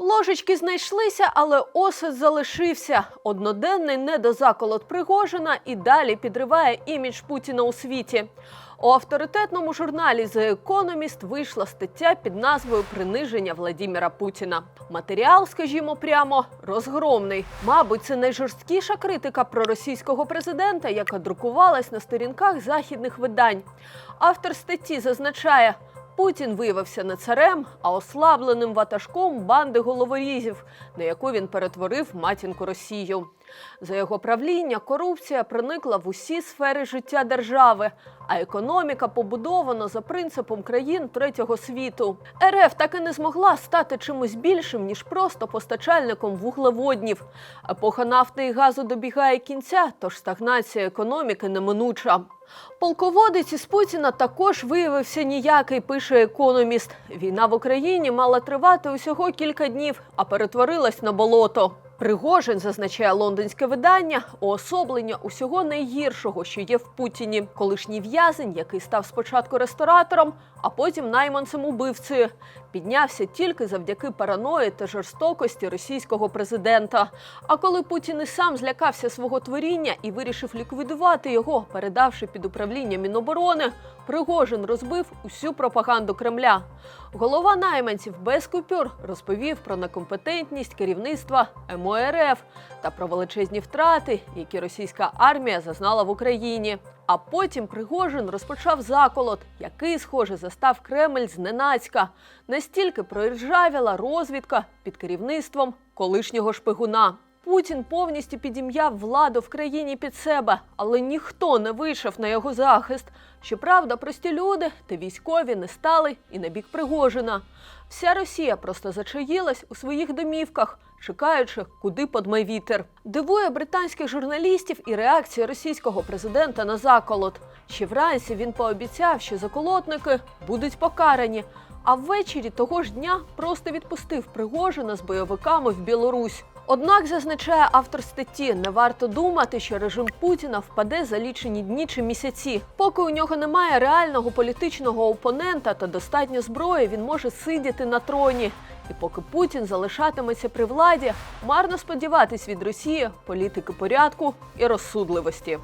Ложечки знайшлися, але осад залишився. Одноденний недозаколот Пригожина і далі підриває імідж Путіна у світі. У авторитетному журналі The Economist вийшла стаття під назвою Приниження Владіміра Путіна. Матеріал, скажімо прямо, розгромний. Мабуть, це найжорсткіша критика проросійського президента, яка друкувалась на сторінках західних видань. Автор статті зазначає. Путін виявився не царем, а ослабленим ватажком банди головорізів, на яку він перетворив матінку Росію. За його правління корупція проникла в усі сфери життя держави, а економіка побудована за принципом країн третього світу. РФ так і не змогла стати чимось більшим ніж просто постачальником вуглеводнів. Епоха нафти і газу добігає кінця, тож стагнація економіки неминуча. Полководець із Путіна також виявився ніякий, пише економіст. Війна в Україні мала тривати усього кілька днів, а перетворилась на болото. Пригожин, зазначає лондонське видання, уособлення усього найгіршого, що є в Путіні. Колишній в'язень, який став спочатку ресторатором, а потім найманцем убивцею, піднявся тільки завдяки параної та жорстокості російського президента. А коли Путін і сам злякався свого творіння і вирішив ліквідувати його, передавши під управління Міноборони, Пригожин розбив усю пропаганду Кремля. Голова найманців без купюр розповів про некомпетентність керівництва МОРФ та про величезні втрати, які російська армія зазнала в Україні. А потім Пригожин розпочав заколот, який, схоже, застав Кремль зненацька. Настільки проіржавіла розвідка під керівництвом колишнього шпигуна. Путін повністю підім'яв владу в країні під себе, але ніхто не вийшов на його захист. Щоправда, прості люди та військові не стали і на бік Пригожина. Вся Росія просто зачаїлась у своїх домівках, чекаючи, куди подме вітер. Дивує британських журналістів і реакція російського президента на заколот. Ще вранці він пообіцяв, що заколотники будуть покарані. А ввечері того ж дня просто відпустив Пригожина з бойовиками в Білорусь. Однак, зазначає автор статті, не варто думати, що режим Путіна впаде за лічені дні чи місяці. Поки у нього немає реального політичного опонента та достатньо зброї, він може сидіти на троні. І поки Путін залишатиметься при владі, марно сподіватись від Росії політики порядку і розсудливості.